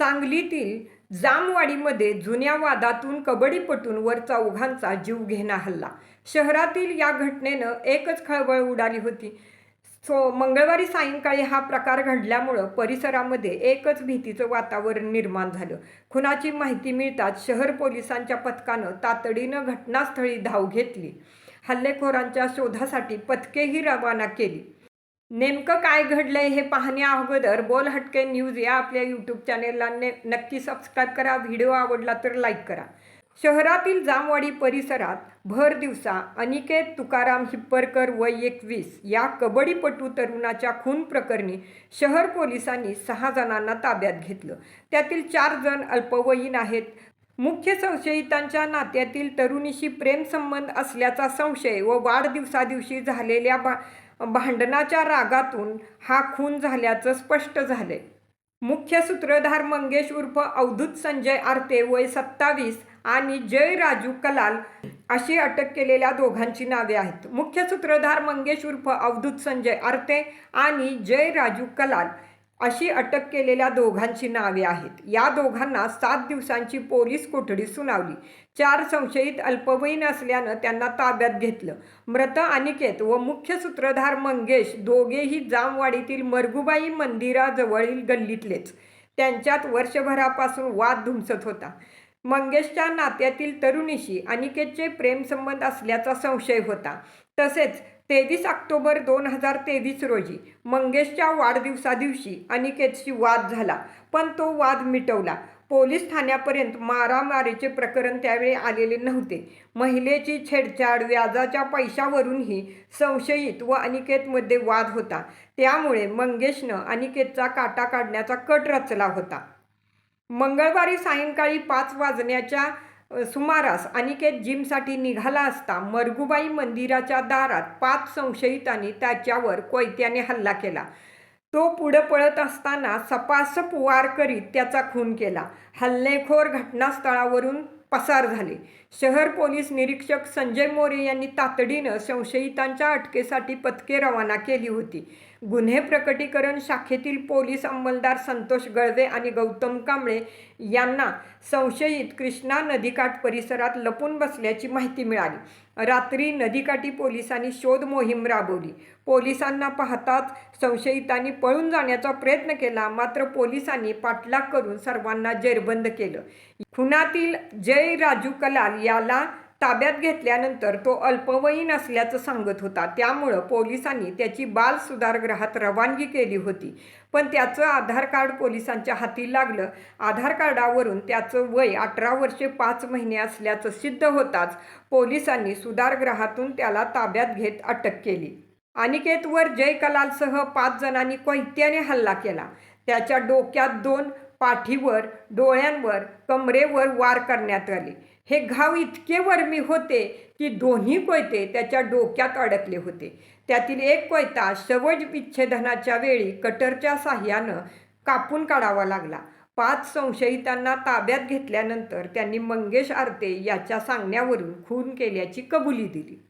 सांगलीतील जामवाडीमध्ये जुन्या वादातून कबड्डीपटूंवर चौघांचा जीव घेणा हल्ला. शहरातील या घटनेनं एकच खळबळ उडाली होती. सो मंगळवारी सायंकाळी हा प्रकार घडल्यामुळं परिसरामध्ये एकच भीतीचं वातावरण निर्माण झालं. खुनाची माहिती मिळताच शहर पोलिसांच्या पथकानं तातडीनं घटनास्थळी धाव घेतली. हल्लेखोरांच्या शोधासाठी पथकेही रवाना केली. नेमकं काय घडलंय हे पाहण्या अगोदर बोल हटके न्यूज या आपल्या यूट्यूब चॅनेलला ने नक्की सबस्क्राईब करा. व्हिडिओ आवडला तर लाईक करा. शहरातील जामवाडी परिसरात भर दिवसा अनिकेत तुकाराम हिप्परकर व एकवीस या कबड्डीपटू तरुणाच्या खून प्रकरणी शहर पोलिसांनी सहा जणांना ताब्यात घेतलं. त्यातील चार जण अल्पवयीन आहेत. मुख्य संशयितांच्या नात्यातील तरुणीशी प्रेमसंबंध असल्याचा संशय व वाढदिवसादिवशी झालेल्या बा भांडणाच्या रागातून हा खून झाल्याचं स्पष्ट झाले मुख्य सूत्रधार मंगेश उर्फ अवधूत संजय आरते वय सत्तावीस आणि जय राजू कलाल अशी अटक केलेल्या दोघांची नावे आहेत. मुख्य सूत्रधार मंगेश उर्फ अवधूत संजय आरते आणि जय राजू कलाल अशी अटक केलेल्या दोघांची नावे आहेत. या दोघांना सात दिवसांची पोलीस कोठडी सुनावली. चार संशयित अल्पवयीन असल्यानं त्यांना ताब्यात घेतलं. मृत अनिकेत व मुख्य सूत्रधार मंगेश दोघेही जामवाडीतील मरगुबाई मंदिराजवळील गल्लीतलेच. त्यांच्यात वर्षभरापासून वाद धुमसत होता. मंगेशच्या नात्यातील तरुणीशी अनिकेतचे प्रेमसंबंध असल्याचा संशय होता. तसेच तेवीस ऑक्टोबर दोन हजार तेवीस रोजी मंगेशच्या वाढदिवसादिवशी अनिकेतशी वाद झाला पण तो वाद मिटवला. पोलीस ठाण्यापर्यंत मारामारीचे प्रकरण त्यावेळी आलेले नव्हते. महिलेची छेडछाड व्याजाच्या पैशावरूनही संशयित व अनिकेतमध्ये वाद होता. त्यामुळे मंगेशनं अनिकेतचा काटा काढण्याचा कट रचला होता. मंगळवारी सायंकाळी पाच वाजण्याच्या सुमारास अनिकेत जिमसाठी निघाला असता मरगुबाई मंदिराच्या दारात पाच संशयितांनी त्याच्यावर कोयत्याने हल्ला केला. तो पुढं पळत असताना सपासप वार करीत त्याचा खून केला. हल्लेखोर घटनास्थळावरून पसार झाले. शहर पोलीस निरीक्षक संजय मोरे यांनी तातडीनं संशयितांच्या अटकेसाठी पथके रवाना केली होती. गुन्हे प्रकटीकरण शाखेतील पोलीस अंमलदार संतोष गळवे आणि गौतम कांबळे यांना संशयित कृष्णा नदीकाठ परिसरात लपून बसल्याची माहिती मिळाली. रात्री नदीकाठी पोलिसांनी शोध मोहीम राबवली. पोलिसांना पाहताच संशयितांनी पळून जाण्याचा प्रयत्न केला मात्र पोलिसांनी पाठलाग करून सर्वांना जेरबंद केलं. खुनातील जय राजू कलाल याला ताब्यात घेतल्यानंतर तो अल्पवयीन असल्याचं सांगत होता. त्यामुळं पोलिसांनी त्याची बाल सुधारगृहात रवानगी केली होती. पण त्याचं आधार कार्ड पोलिसांच्या हाती लागलं. आधार कार्डावरून त्याचं वय अठरा वर्षे पाच महिने असल्याचं सिद्ध होताच पोलिसांनी सुधारगृहातून त्याला ताब्यात घेत अटक केली. अनिकेतवर जय कलालसह पाच जणांनी कैत्याने हल्ला केला. त्याच्या डोक्यात दोन पाठीवर डोळ्यांवर कमरेवर वार करण्यात आले. हे घाव इतके वर्मी होते की दोन्ही कोयते त्याच्या डोक्यात अडकले होते. त्यातील एक कोयता शवज विच्छेदनाच्या वेळी कटरच्या साह्यानं कापून काढावा लागला. पाच संशयितांना ताब्यात घेतल्यानंतर त्यांनी मंगेश आरते याच्या सांगण्यावरून खून केल्याची कबुली दिली.